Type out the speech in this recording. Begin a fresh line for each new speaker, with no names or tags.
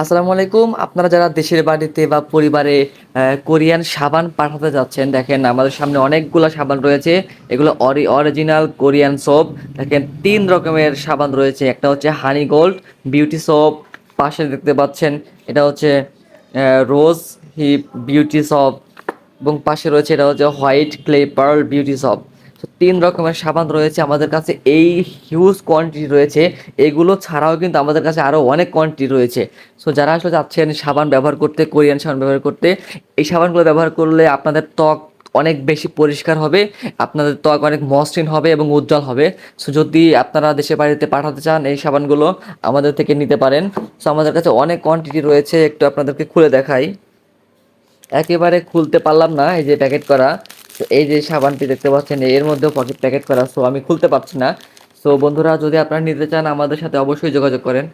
আসসালামু আলাইকুম। আপনারা যারা দেশের বাড়িতে বা পরিবারে কোরিয়ান সাবান পাঠাতে যাচ্ছেন, দেখেন আমাদের সামনে অনেকগুলো সাবান রয়েছে। এগুলো অরি অরিজিনাল কোরিয়ান সোপ দেখেন, তিন রকমের সাবান রয়েছে। একটা হচ্ছে হানি গোল্ড বিউটি সোপ পাশে দেখতে পাচ্ছেন, এটা হচ্ছে রোজ হিপ বিউটি সোপ এবং পাশে রয়েছে, এটা হচ্ছে white clay pearl beauty soap তিন রকমের সাবান রয়েছে আমাদের কাছে। এই হিউজ কোয়ান্টিটি রয়েছে। এগুলো ছাড়াও কিন্তু আমাদের কাছে আরও অনেক কোয়ান্টিটি রয়েছে। সো যারা আসলে যাচ্ছেন সাবান ব্যবহার করতে, কোরিয়ান সাবান ব্যবহার করতে, এই সাবানগুলো ব্যবহার করলে আপনাদের ত্বক অনেক বেশি পরিষ্কার হবে, আপনাদের ত্বক অনেক মসৃণ হবে এবং উজ্জ্বল হবে। সো যদি আপনারা দেশের বাড়িতে পাঠাতে চান এই সাবানগুলো, আমাদের থেকে নিতে পারেন। সো আমাদের কাছে অনেক কোয়ান্টিটি রয়েছে, একটু আপনাদেরকে খুলে দেখাই। একেবারে খুলতে পারলাম না, এই যে প্যাকেট করা। তো এই যে সাবানটি দেখতে পাচ্ছেন, এর মধ্যেও পকেট প্যাকেট করা সো আমি খুলতে পারছি না। সো বন্ধুরা, যদি আপনারা নিতে চান আমাদের সাথে অবশ্যই যোগাযোগ করেন।